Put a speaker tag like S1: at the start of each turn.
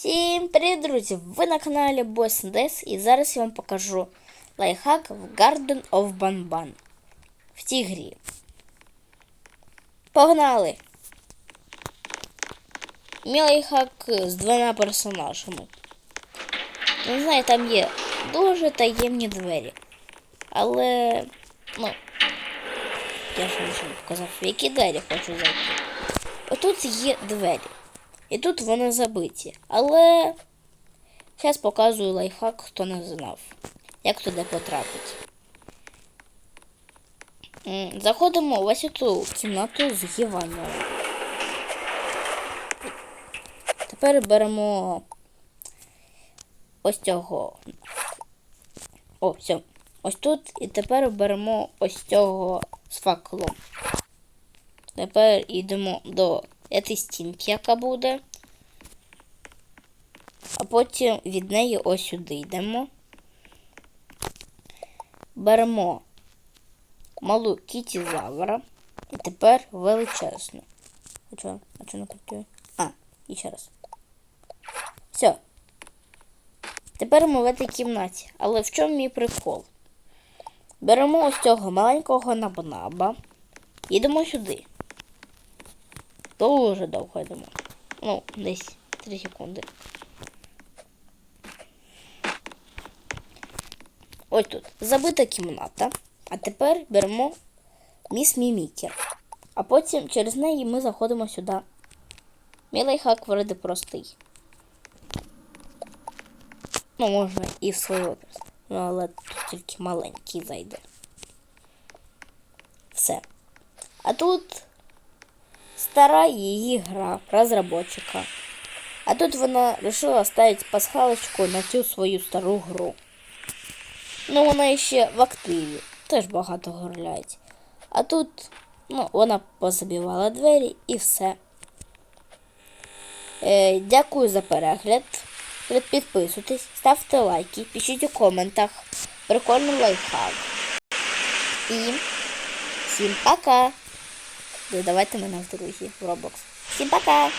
S1: Всім привіт, друзі! Ви на каналі Boss Des і зараз я вам покажу лайфхак в Garden of Banban в цій грі. Погнали! Мій лайфхак з двома персонажами. Не знаю, там є дуже таємні двері. Але, ну, я ж вже показав, в які двері хочу зайти. Отут є двері. І тут вони забиті. Але зараз показую лайфхак, хто не знав, як туди потрапити. Заходимо в ось цю кімнату з Єванією. Тепер беремо ось цього. О, все. Ось тут. І тепер беремо ось цього з факелом. Тепер йдемо до цієї стінки, яка буде. А потім від неї ось сюди йдемо. Беремо малу кітізавра. І тепер величезну. А чого? А чого не працює? А, і ще раз. Все. Тепер ми в цій кімнаті. Але в чому мій прикол? Беремо ось цього маленького набнаба. Йдемо сюди. Дуже довго йдемо. Ну, десь 3 секунди. Ось тут забита кімната. А тепер беремо міс Мімікер. А потім через неї ми заходимо сюди. Мій лайфхак вроде простий. Ну, можна і в свій образ. Ну, але тут тільки маленький зайде. Все. А тут стара її гра розробника. А тут вона вирішила ставити пасхалочку на цю свою стару гру. Ну, вона ще в активі, теж багато гуляють. А тут ну, вона позабивала двері і все. Е, дякую за перегляд. Підписуйтесь, ставте лайки, пишіть у коментах. Прикольний лайфхак. І всім пока! Додавайте мене в другі в Roblox. Всім пока!